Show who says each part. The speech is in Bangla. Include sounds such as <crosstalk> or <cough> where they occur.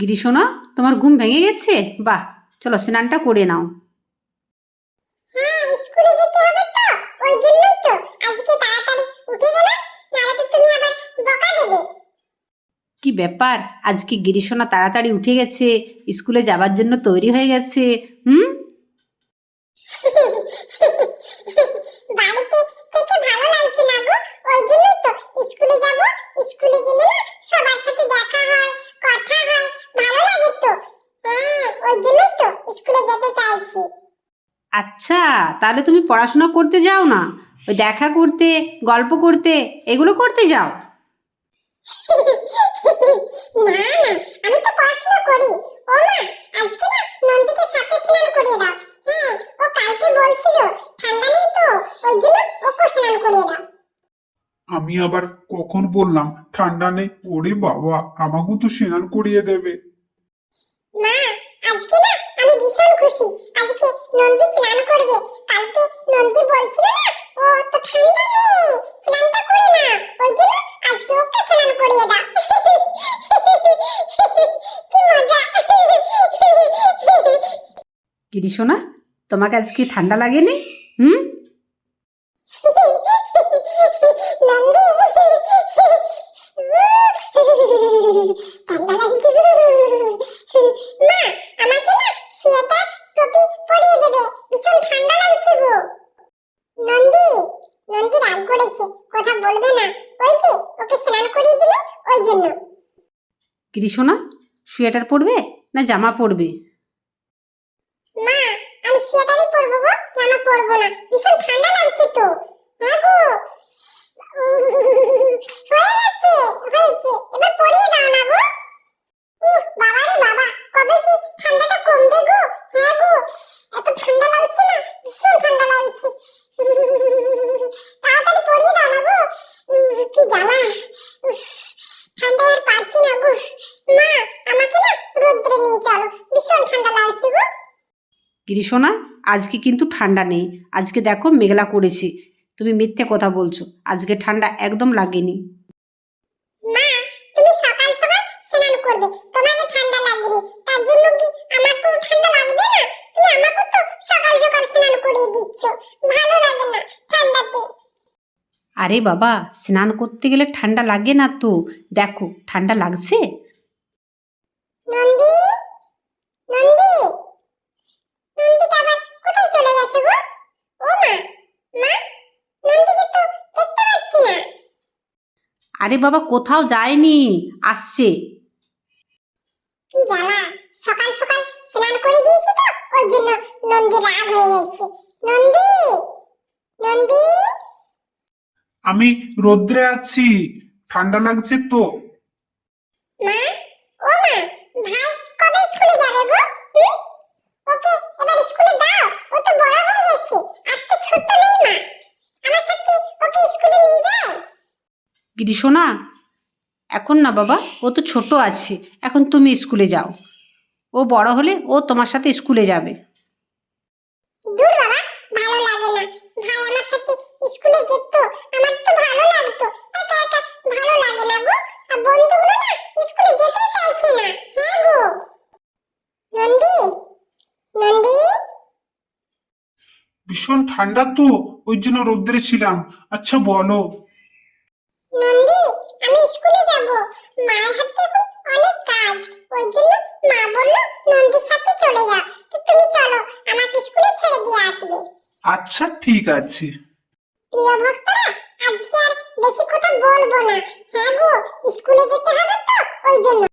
Speaker 1: গিরিশোনা তোমার ঘুম ভেঙে গেছে? বাহ চলো স্নানটা করে নাও।
Speaker 2: হ্যাঁ
Speaker 1: কি ব্যাপার? আজকে গিরিশোনা তাড়াতাড়ি উঠে গেছে স্কুলে যাবার জন্য তৈরি হয়ে গেছে হুম <laughs>
Speaker 2: বাড়িতে থেকে ভালো লাগছে না গো ওই জন্যই তো স্কুলে যাব স্কুলে গেলে না সবার সাথে দেখা হয় কথা হয় ভালো লাগে তো হ্যাঁ ওই জন্যই তো স্কুলে যেতে চাইছি
Speaker 1: আচ্ছা তাহলে তুমি পড়াশোনা করতে যাও না? ওই দেখা করতে গল্প করতে এগুলো করতে যাও। <laughs>
Speaker 2: না না আমি তো পড়াশোনা করি। ও মা আজকে না নন্দীকে সাথে স্নান করিয়ে দাও। হ্যাঁ ও কালকে বলছিল ঠান্ডা নেই তো ওই জন্য ওকে স্নান করিয়ে দাও।
Speaker 3: আমি আবার কখন বললাম ঠান্ডা নেই? ওরে বাবা আমাকেও তো স্নান করিয়ে দেবে।
Speaker 2: মা আজকে না আমি ভীষণ খুশি। আজকে নন্দী স্নান করবে। কালকে নন্দী বলছিল না, ও তো ঠান্ডা নেই। স্নানটা করে না ওই জন্য আজকে ওকে স্নান করিয়ে দাও। কি মজা।
Speaker 1: গিরিশোনা, তোমাকে আজকে ঠান্ডা লাগেনি? হুম
Speaker 2: নন্দী ঠান্ডা লাগছে মা আমাকে না সোয়েটার টুপি পরিয়ে দেবে ভীষণ ঠান্ডা লাগছে গো নন্দী নন্দী কথা বলবে না। ওই যে ওকে স্নান করিয়ে দিলে ওই জন্য।
Speaker 1: গিরিশোনা সোয়েটার পরবে না জামা পরবে?
Speaker 2: মা আমি সোয়েটারই পরবো গো জামা পরবো না। ভীষণ ঠান্ডা লাগছে তো। হ্যাঁ গো হয়ে গেছে হয়েছে এবার পরিয়ে দাও না গো উহ বাবা রে বাবা কবে যে ঠান্ডাটা কমবে গো হ্যাঁ গো এত ঠান্ডা লাগছে না ভীষণ ঠান্ডা লাগছে তাড়াতাড়ি পরিয়ে দাও না গো উহ, কি জ্বালা উফ, ঠান্ডায় আর পারছি না গো মা আমাকে না রোদ্রে নিয়ে চলো ভীষণ ঠান্ডা লাগছে গো
Speaker 1: গিরিশোনা আজকে কিন্তু ঠান্ডা নেই। আজকে দেখো মেঘলা করেছে। তুমি মিথ্যে কথা বলছো। আজকে ঠান্ডা একদম লাগেনি।
Speaker 2: মা তুমি সকাল সকাল স্নান করবে। তোমাকে ঠান্ডা লাগেনি। তার জন্য কি আমাকেও ঠান্ডা লাগবে না? তুমি তো সকাল সকাল স্নান করিয়ে দিচ্ছ। ভালো লাগে না ঠান্ডাতে।
Speaker 1: আরে বাবা স্নান করতে গেলে ঠান্ডা লাগে না তো? দেখো ঠান্ডা লাগছে
Speaker 2: নন্দী নন্দী নন্দীটা আবার কোথায় চলে গেছে গো ও মা মা নন্দীকে তো দেখতে পাচ্ছি না
Speaker 1: আরে বাবা কোথাও যায়নি। আসছে।
Speaker 2: কি জ্বালা সকাল সকাল স্নান করে দিয়েছি তো ওই জন্য নন্দী রাগ হয়ে গেছে। নন্দী নন্দী?
Speaker 3: আমি রোদ্রে আছি ঠান্ডা লাগছে তো
Speaker 2: মা ও মা ভাই কবে স্কুলে যাবে গো হুম? ওকে এবার স্কুলে দাও ও তো বড় হয়ে গেছে আর তো ছোট নেই মা আমার সাথে ওকে স্কুলে নিয়ে যায়
Speaker 1: গিরিশোনা এখন না বাবা ও তো ছোট আছে এখন তুমি স্কুলে যাও। ও বড় হলে ও তোমার সাথে স্কুলে যাবে।
Speaker 2: দূর বাবা ভালো লাগে না। ভাই আমার সাথে স্কুলে যেত আমার তো ভালো লাগতো। একা একা ভালো লাগে না গো। আর বন্ধুগুলো না স্কুলে যেতেই চাইছে না। হ্যাঁ গো। নন্দী নন্দী?
Speaker 3: ভীষণ ঠান্ডা তো ওই জন্য রোদ্রে ছিলাম। আচ্ছা বলো।
Speaker 2: নন্দী আমি স্কুলে যাব। মায়ের হাতে এখন অনেক কাজ। ওই জন্য মা বলল নন্দির সাথে চলে যা। তো তুমি চলো আমাকে স্কুলে ছেড়ে দিয়ে আসবে।
Speaker 3: আচ্ছা ঠিক আছে।
Speaker 2: প্রিয় ভক্তরা আজকে আর বেশি কথা বলব না। হ্যাঁ গো স্কুলে যেতে হবে তো ওই জন্য।